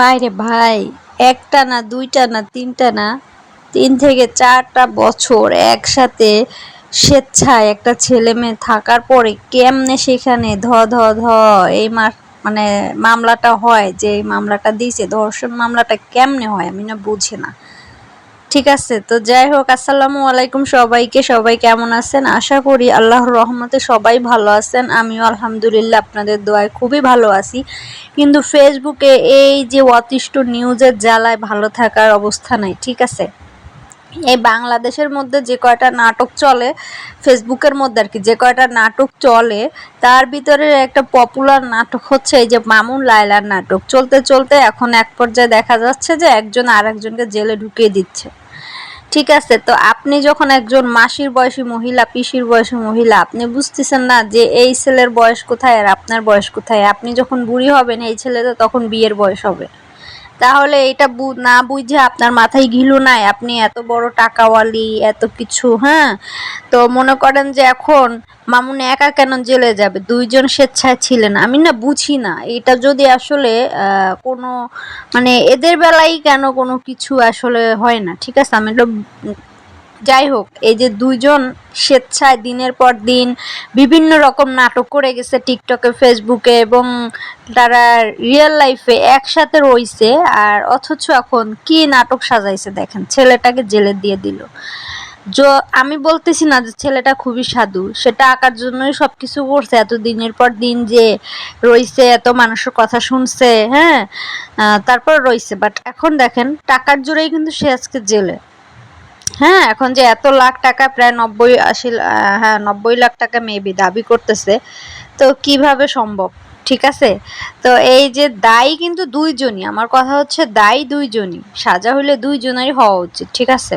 বাইরে ভাই, একটা না, দুইটা না, তিনটা না, তিন থেকে চারটা বছর একসাথে স্বেচ্ছায় একটা ছেলে মেয়ে থাকার পরে কেমনে সেখানে ধ ধ ধ, এই মা মানে মামলাটা হয়, যে এই মামলাটা দিয়েছে, ধর্ষণ মামলাটা কেমনে হয়, আমি না বুঝি না। ঠিক আছে। তো যাই হোক, আসসালামু আলাইকুম সবাইকে। সবাই কেমন আছেন? আশা করি আল্লাহর রহমতে সবাই ভালো আছেন। আমিও আলহামদুলিল্লাহ আপনাদের দোয়ায় খুবই ভালো আছি। কিন্তু ফেসবুকে এই যে অতিষ্ঠ নিউজের জ্বালায় ভালো থাকার অবস্থা নাই, ঠিক আছে? এই বাংলাদেশের মধ্যে যে কয়টা নাটক চলে, ফেসবুকের মধ্যে আর কি, যে কয়টা নাটক চলে, তার ভিতরে একটা পপুলার নাটক হচ্ছে এই যে মামুন লায়লার নাটক। চলতে চলতে এখন এক পর্যায়ে দেখা যাচ্ছে যে একজন আরেকজনকে জেলে ঢুকিয়ে দিচ্ছে। ঠিক আছে, তো আপনি যখন একজন মাসির বয়সী মহিলা, পিসির বয়সী মহিলা, আপনি বুঝতেছেন না যে এই ছেলের বয়স কোথায় আর আপনার বয়স কোথায়? আপনি যখন বুড়ি হবেন, এই ছেলে তো তখন বিয়ের বয়স হবে। তাহলে এটা না বুঝে আপনার মাথায় ঘিলু নাই। আপনি এত বড় টাকাওয়ালি, এত কিছু হ্যাঁ? তো মনে করেন যে এখন মামুন একা কেন জেলে যাবে? দুইজন স্বেচ্ছায় ছিলেন। আমি না বুঝি না। এটা যদি আসলে কোনো মানে এদের বেলাই কেন কোনো কিছু আসলে হয় না? ঠিক আছে, আমি যাই হোক এই যে দুইজন স্বেচ্ছায় দিনের পর দিন বিভিন্ন রকম নাটক করে গেছে টিকটকে, ফেসবুকে এবং তারা রিয়েল লাইফে একসাথে রইছে আর অথচ এখন কি নাটক সাজাইছে দেখেন, ছেলেটাকে জেলে দিয়ে দিল। আমি বলতেছি না যে ছেলেটা খুবই সাধু, সেটা আঁকার জন্যই সব কিছু করছে, এত দিনের পর দিন যে রইছে এত মানুষের কথা শুনছে হ্যাঁ? তারপর রইছে বাট এখন দেখেন, টাকার জোরেই কিন্তু সে আজকে জেলে। হ্যাঁ এখন যে এত লাখ টাকা, প্রায় নব্বই, আশি হ্যাঁ নব্বই লাখ টাকা মেবি দাবি করতেছে। তো কীভাবে সম্ভব? ঠিক আছে? তো এই যে দায়ী কিন্তু দুইজনই। আমার কথা হচ্ছে দায়ী দুইজনই। সাজা হলে দুইজনেরই হওয়া উচিত। ঠিক আছে?